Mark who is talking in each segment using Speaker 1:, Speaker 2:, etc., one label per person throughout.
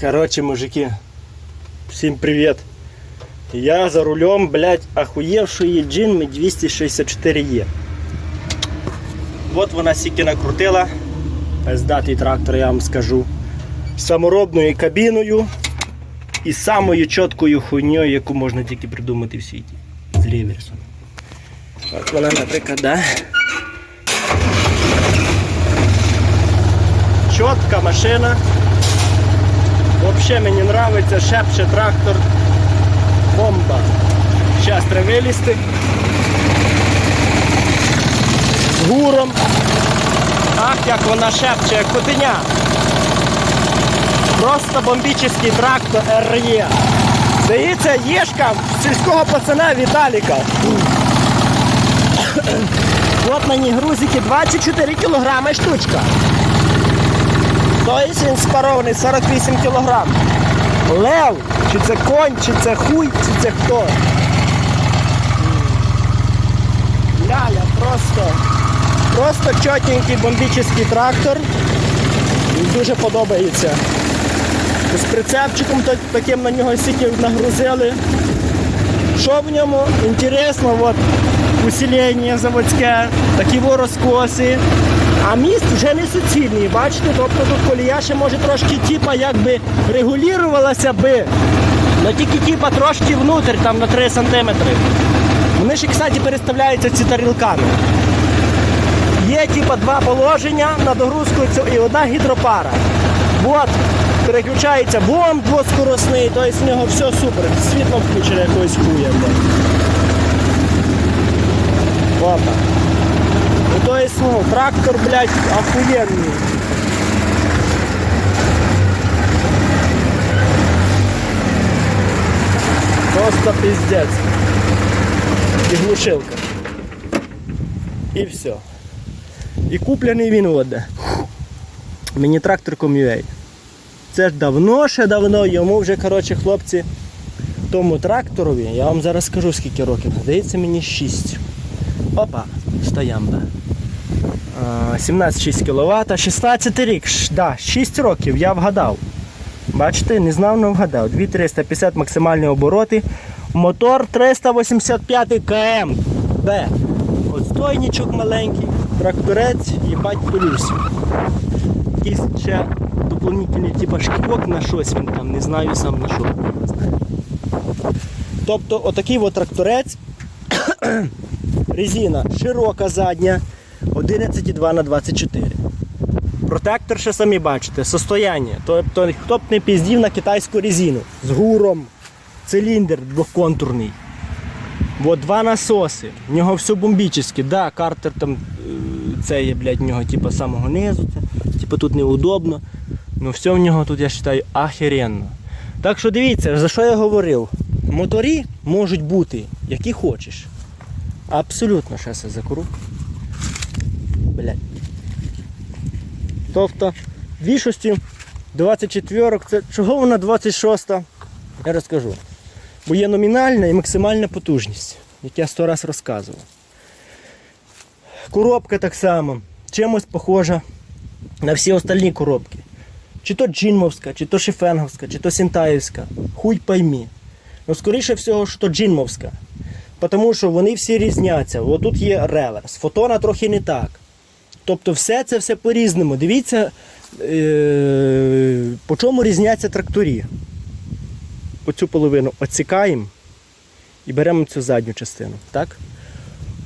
Speaker 1: Короче, мужики, всім привіт. Я за рулем, блядь, охуєвшої джинми 264 є. От вона сіки накрутила. Пиздатий трактор, я вам скажу. Саморобною кабіною і самою чіткою хуйньою, яку можна тільки придумати в світі. З реверсом. От вона, наприклад, да? Чітка машина. Взагалі мені подобається, шепче трактор. Бомба. Зараз треба вилізти. З гуром. Ах, як вона шепче, як котеня. Просто бомбічний трактор РЄ. Здається, єшка сільського пацана Віталіка. От мені грузики 24 кілограми штучка. Тобто він спарований 48 кілограм. Лев, чи це конь, чи це хуй, чи це хто. Ляля, просто, просто чотенький бомбічний трактор. Дуже подобається. З прицепчиком таким на нього стільки нагрузили. Що в ньому? Інтересно, от усилення заводське, такі розкоси. А міст вже не суцільний, бачите, тобто тут колія ще може трошки типа якби регулювалася би. але тільки типа трошки внутрь, там на 3 см. Вони ще, кстати, переставляються ці тарілками. Є типа два положення на догрузку і одна гідропара. От, переключається бомб двоскоросний, тобто в нього все супер. Світло включене якоюсь хуєм. Опа. То есть, ну, трактор, блядь, охуенный. Просто пиздец. І глушилка. І все. І куплений він от де. Мені трактор Ком'юей. Це ж давно, ще давно, йому вже, коротше, хлопці, тому тракторові, я вам зараз скажу скільки років. Здається, мені 6. Опа, стоямба. 17,6 кВт, 16 рік, да, 6 років, я вгадав. Бачите, не знав, не вгадав. 2350 максимальні обороти. Мотор 385 км. Б. Отстойничок маленький, тракторець, їбать плюс. Якийсь ще доповнительний типа шківок на щось він там, не знаю сам на що. Тобто отакий от тракторець резина широка задня 11,2 на 24. Протектор ще самі бачите, состояння. Тобто, хто б не піздів на китайську резину з гуром, циліндр двоконтурний. От два насоси. В нього все бомбічне. Да, картер там е, це є, блядь, в нього типу, самого низу. Типу, тут неудобно. Ну все в нього тут, я вважаю, ахеренно. Так що дивіться, за що я говорив. Моторі можуть бути, які хочеш. Абсолютно зараз я закуру. Блядь. Тобто, більшості 24 це чого вона 26 я розкажу. Бо є номінальна і максимальна потужність, як я сто раз розказував. Коробка так само, чимось похожа на всі остальні коробки. Чи то джинмовська, чи то шифенговська, чи то сінтаївська. Хуй поймі. Ну, скоріше всього, що джинмовська. Тому що вони всі різняться. От тут є реверс. Фотона трохи не так. Тобто все це все по-різному. Дивіться, е- по чому різняться тракторі. Оцю половину оцікаємо і беремо цю задню частину. Так?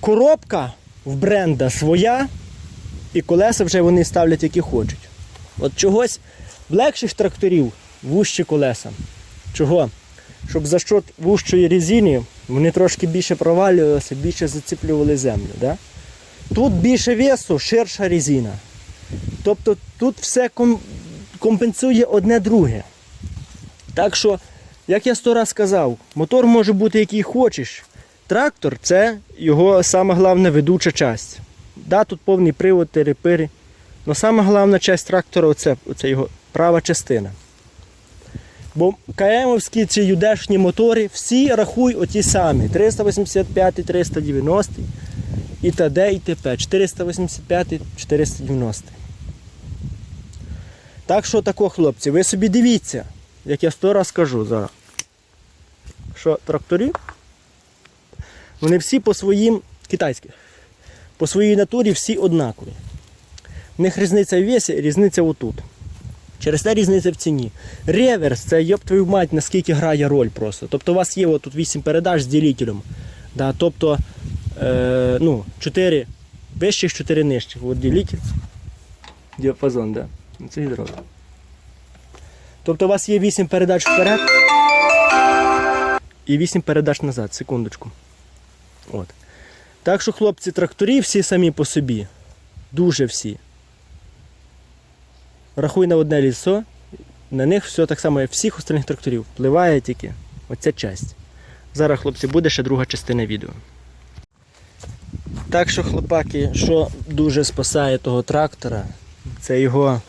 Speaker 1: Коробка в бренда своя, і колеса вже вони ставлять, які хочуть. От чогось в легших тракторів вужчі колеса. Чого? Щоб за що вужчої резини вони трошки більше провалювалися, більше заціплювали землю. Да? Тут більше весу, ширша резина. Тобто тут все компенсує одне друге. Так що, як я сто раз сказав, мотор може бути який хочеш. Трактор це його саме головна ведуча часть. Да, тут повний привод, терепири. Але саме головна часть трактора це його права частина. Бо КМовські чи юдешні мотори всі рахуй оті самі. 385, 390 і т.д. і т.п. 485, 490. Так що тако, хлопці, ви собі дивіться. як я сто раз кажу зараз, що трактори, вони всі по своїм китайські, по своїй натурі всі однакові. В них різниця в весі, різниця отут. Через те різниця в ціні. Реверс це йоп твою мать, наскільки грає роль просто. Тобто у вас є тут 8 передач з ділителем. Да, тобто е, ну, 4 вищих, 4 нижчих. От ділитель. Діапазон, да. Це гідро. Тобто у вас є 8 передач вперед і 8 передач назад. Секундочку. От. Так що, хлопці, тракторі всі самі по собі. Дуже всі. Рахуй на одне лісо, на них все так само, як всіх остальних тракторів. Впливає тільки оця часть. Зараз, хлопці, буде ще друга частина відео. Так що, хлопаки, що дуже спасає того трактора, це його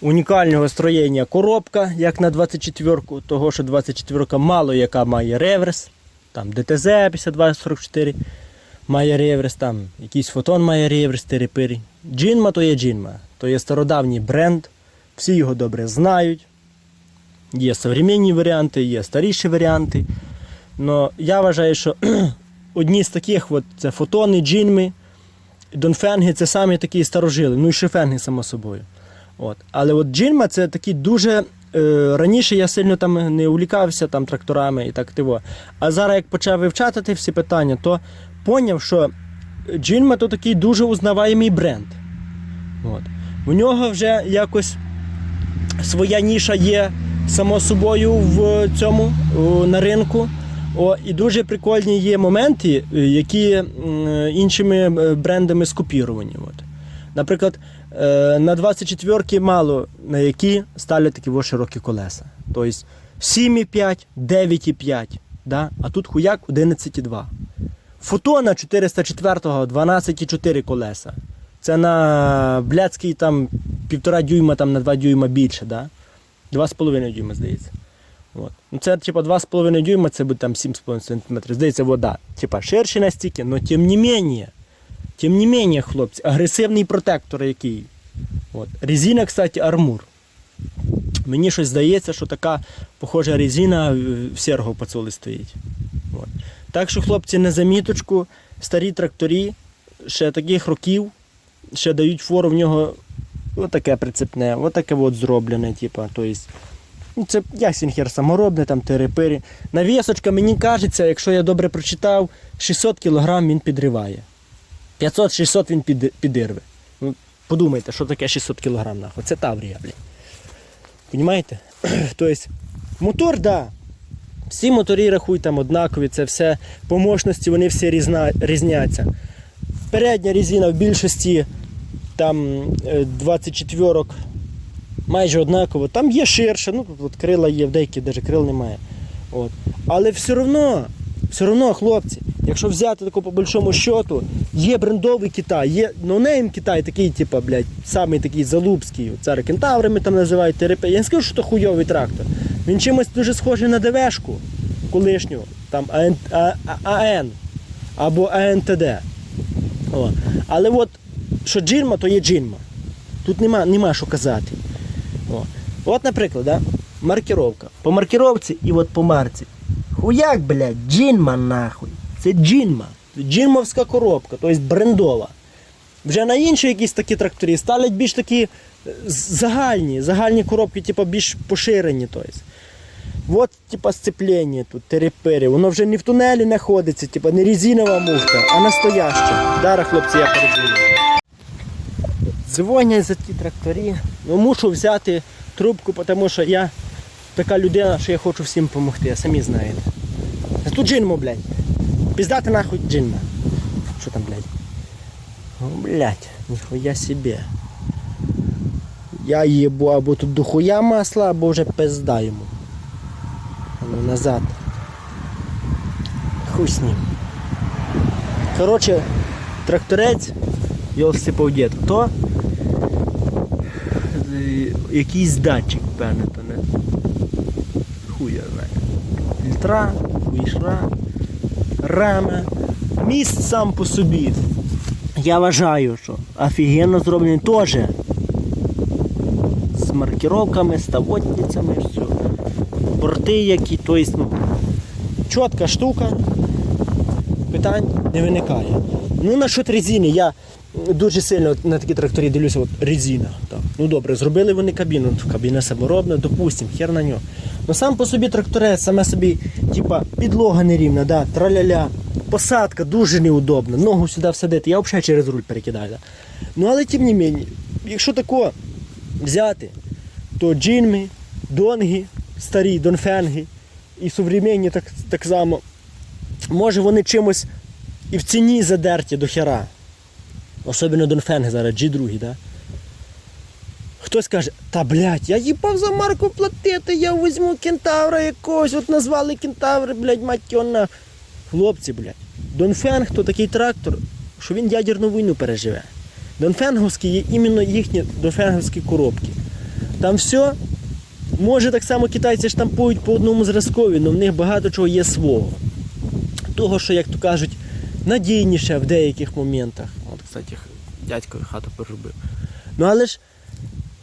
Speaker 1: унікального строєння коробка, як на 24-ку, того що 24-ка мало яка має реверс, там ДТЗ 5244 має реверс, там якийсь фотон має реверс, терепирі. Джинма то є джинма, то є стародавній бренд, всі його добре знають. Є современні варіанти, є старіші варіанти. Но я вважаю, що одні з таких от, це фотони, джинми, донфенги це самі такі старожили, ну і шифенги, само собою. От. Але от джинма це такі дуже. Е, раніше я сильно там не увлікався там, тракторами і так тиво. А зараз, як почав вивчати всі питання, то поняв, що Джинма то такий дуже узнаваємий бренд. От. У нього вже якось своя ніша є само собою в цьому на ринку. О, і дуже прикольні є моменти, е, які іншими е, брендами скопіровані. От. Наприклад, е, на 24-ки мало на які ставлять такі широкі колеса. Тобто 7,5, 9,5. Да? А тут хуяк 11,2. Фотона 404 12,4 колеса. Це на блядський там півтора дюйма, там на 2 дюйма більше, да? 2,5 дюйма, здається. От. Ну це типа 2,5 дюйма, це буде там 7,5 см. Здається, вода. Типа ширше настільки, але тим не менше, тим не менше, хлопці, агресивний протектор який. От. Резина, кстати, армур. Мені щось здається, що така похожа резина в серго пацоли стоїть. От. Так що, хлопці, на заміточку, старі тракторі, ще таких років, ще дають фору в нього отаке прицепне, отаке от зроблене, типа, то ну, це ясінхер саморобне, там терепирі. Навісочка, мені кажеться, якщо я добре прочитав, 600 кг він підриває. 500-600 він під, підірве. Ну, подумайте, що таке 600 кг нахуй. Це Таврія, блін. Понімаєте? тобто, мотор, да. Всі моторі рахуй там однакові, це все по мощності вони всі різна, різняться. Передня резина в більшості там 24 майже однаково. Там є ширше, ну тут от крила є, в деяких навіть крил немає. От. Але все одно, все одно, хлопці, якщо взяти таку по большому счету, є брендовий Китай, є ноунейм Китай, такий, типа, блядь, самий такий залупський. Це кентаврами там називають ТРП. Я не скажу, що це хуйовий трактор. Він чимось дуже схожий на ДВшку колишню, там АН або АНТД. О. Але от, що джинма, то є джинма. Тут нема, нема що казати. О. От, наприклад, да? маркіровка. По маркіровці і от по марці. Хуяк, блядь, джинма нахуй. Це джинма. Джинмовська коробка, тобто брендова. Вже на інші якісь такі тракторі ставлять більш такі е, загальні, загальні коробки, типу, більш поширені. Тобто. Вот, типа, сцеплення тут, терепері. Воно вже не в тунелі знаходиться, типа, не резинова муфта, а настояща. Дара, хлопці, я передзвоню. Дзвонять за ті тракторі. Ну, мушу взяти трубку, тому що я така людина, що я хочу всім допомогти, самі знаєте. А тут джинмо, блядь. Піздати нахуй джинма. Що там, блядь? О, блядь, ніхуя себе. Я їбу або тут дохуя масла, або вже пизда йому. Ну назад. Хуй з ним. Коротше, тракторець, його всипав дід. То якийсь датчик, певне, то не. Хуй я знаю. Фільтра, хуйшра, рама. Міст сам по собі. Я вважаю, що офігенно зроблений теж. З маркировками, з тавотницями, все. борти які, тобто, ну, чітка штука, питань не виникає. Ну, насчет резини, я дуже сильно на такі тракторі дивлюся, от резина. Ну добре, зробили вони кабіну, ну, кабіна саморобна, допустим, хер на нього. Ну сам по собі тракторець, саме собі, типа, підлога нерівна, да, траля-ля, посадка дуже неудобна, ногу сюди всадити, я взагалі через руль перекидаю. Да. Ну але тим не мені, якщо тако взяти, то джинми, донги, старі, донфенги і сучасні так, так само, може вони чимось і в ціні задерті до хера. Особливо Донфенги зараз, G2, да? Хтось каже, та блядь, я їбав за марку платити, я візьму кентавра якогось, от назвали кентавр, блядь, мать на. Хлопці, блядь, Донфенг то такий трактор, що він ядерну війну переживе. Донфенговські є іменно їхні донфенговські коробки. Там все, може так само китайці штампують по одному зразкові, але в них багато чого є свого. Того, що, як то кажуть, надійніше в деяких моментах. От, кстати, дядькові хату переробив. Ну але ж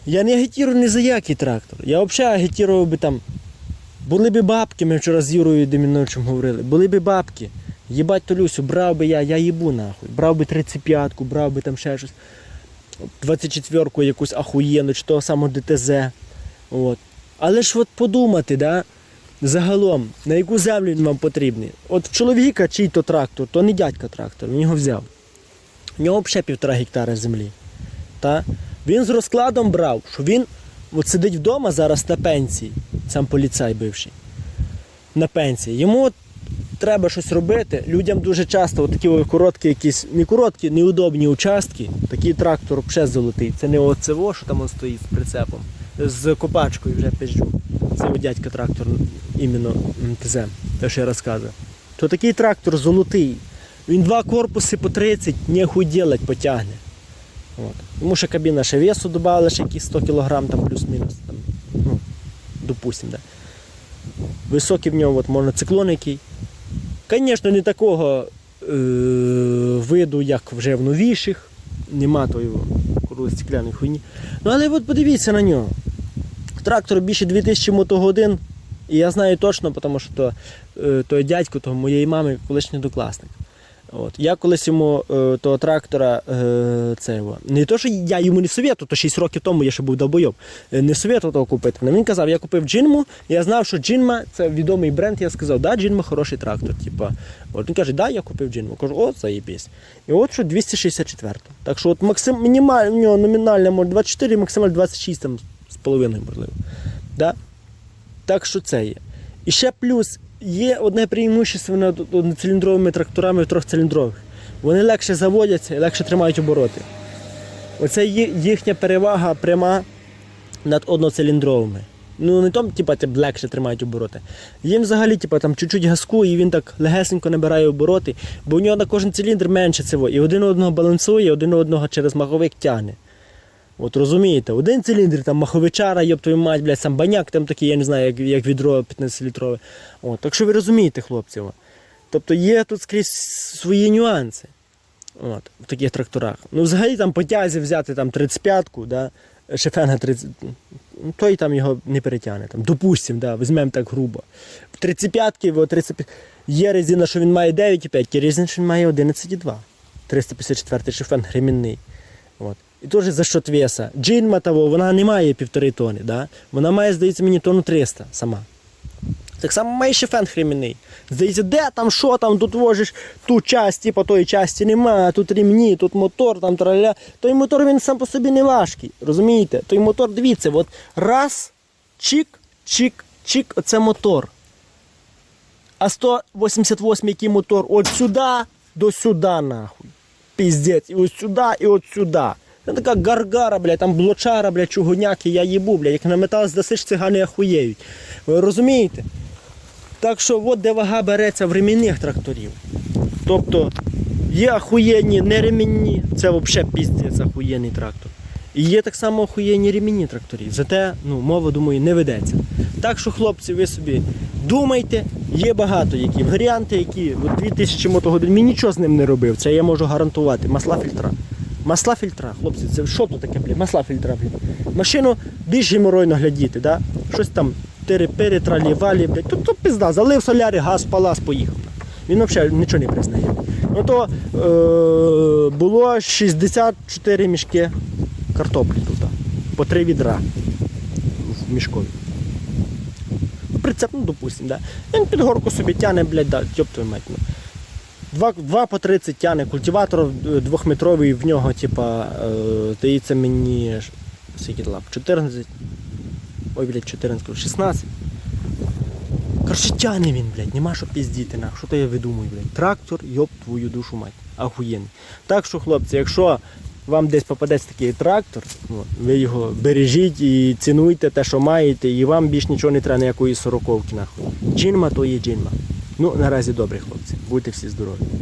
Speaker 1: я не агітірую ні за який трактор. Я взагалі агітував би там. Були би бабки, ми вчора з Юрою Деміновичем говорили, були би бабки. Їбать Толюсю, брав би я, я їбу нахуй. Брав би 35-ку, брав би там ще щось. 24-ку якусь ахуєнну, чи того самого ДТЗ. От. Але ж от подумати, да, загалом, на яку землю він вам потрібний. От в чоловіка чий то трактор, то не дядька трактор, він його взяв. У нього взагалі півтора гектара землі. Та? Він з розкладом брав, що він от сидить вдома зараз на пенсії, сам поліцай бивший. На пенсії. Йому треба щось робити. Людям дуже часто от такі от короткі, якісь, не короткі, неудобні участки. Такий трактор взагалі золотий. Це не оцево, що там он стоїть з прицепом, з копачкою вже пизджу. Це у дядька трактор, іменно МТЗ, те, що я розказую. То такий трактор золотий. Він два корпуси по 30, нехуй делать потягне. От. Тому що кабіна ще весу додали, ще якісь 100 кг там плюс-мінус. Там, ну, допустим, да. Високий в нього от, моноциклон який. Звісно, не такого е- виду, як вже в новіших. Нема тої стекляної хуйні. Ну але от подивіться на нього. Трактор більше 2000 мотогодин. І я знаю точно, тому що то, е, той дядько того моєї мами колишній докласник. От. Я колись йому е, того трактора, е, це, його, не то, що я йому не совєтував, то 6 років тому я ще був долбойоб, е, не совєтував того купити. Але він казав, я купив джинму, я знав, що джинма це відомий бренд, я сказав, да, джинма хороший трактор. Типа. От він каже, да, я купив джинму. Кажу, о, заєбісь. І от що 264. Так що от максим, мінімально, в нього номінальна може 24, максимально 26 там, з половиною, можливо. Да? Так що це є. І ще плюс є одне преимущество над одноциліндровими тракторами трьохциліндрових. Вони легше заводяться і легше тримають обороти. Оце їхня перевага пряма над одноциліндровими. Ну не тому, типа, ти легше тримають обороти. Їм взагалі, типа, там чуть-чуть газку, і він так легесенько набирає обороти, бо у нього на кожен циліндр менше цього. І один одного балансує, один одного через маховик тягне. От розумієте, один циліндр, там маховичара, йоб твою мать, блядь, сам баняк там такий, я не знаю, як, як відро 15-літрове. От, так що ви розумієте, хлопці. Тобто є тут скрізь свої нюанси от, в таких тракторах. Ну, взагалі там по тязі взяти там 35-ку, да, шефенга 30, ну, той там його не перетягне. Там, допустим, да, візьмемо так грубо. В 35-ки, в 35, є резина, що він має 9,5, є резина, що він має 11,2. 354 шефен ремінний. От. І теж за счет веса. Джинма того, вона не має півтори тони, да? вона має, здається, мені тонну 300 сама. Так само має ще фен хремінний. Здається, де там, що там, тут вожиш ту часть, типу тої часті немає, тут ремні, тут мотор, там траля. Той мотор він сам по собі не важкий. Розумієте? Той мотор, дивіться, от раз, чик, чик, чик, оце мотор. А 188 який мотор от сюди до сюди, нахуй. Піздець, і от сюди, і от сюди. Це така гаргара, блядь, там блочара, блядь, чугуняки, я їбу, блядь, як на метал здасиш, цигани ахуєють. Ви розумієте? Так що от де вага береться в ремінних тракторів. Тобто є ахуєнні неремінні, це взагалі піздець ахуєнний трактор. І є так само охуєнні ремінні тракторів. Зате ну, мова, думаю, не ведеться. Так що, хлопці, ви собі думайте, є багато які варіанти, які от 2000 мотогодин, мені нічого з ним не робив, це я можу гарантувати. Масла фільтра. Масла фільтра, хлопці, це що тут таке, блядь? Масла фільтра, блядь. Машину більш геморойно глядіти, да? Щось там чотири пири, тралі-валі. То, то пизда, залив соляри, газ, палас, поїхав. Він взагалі нічого не признає. Ну то е, було 64 мішки картоплі тут. По три відра в мішкові. Ну, Прицеп, ну, допустим, да. Він під горку собі тяне, блядь, да, тьоп твою мать. Ну. Два, два по 30 тяне, культиватор е, двохметровий, в нього, типа, е, здається мені скільки лап? 14. Ой, блядь, 14, 16. Короче, тяне він, блядь, нема що піздіти, нах. Що то я видумую, блядь. Трактор, йоп твою душу мать. Ахуєнний. Так що, хлопці, якщо вам десь попадеться такий трактор, ви його бережіть і цінуйте те, що маєте, і вам більш нічого не треба ніякої сороковки, нахуй. Джинма то є джинма. Ну, наразі добре, хлопці. Будьте всі здорові.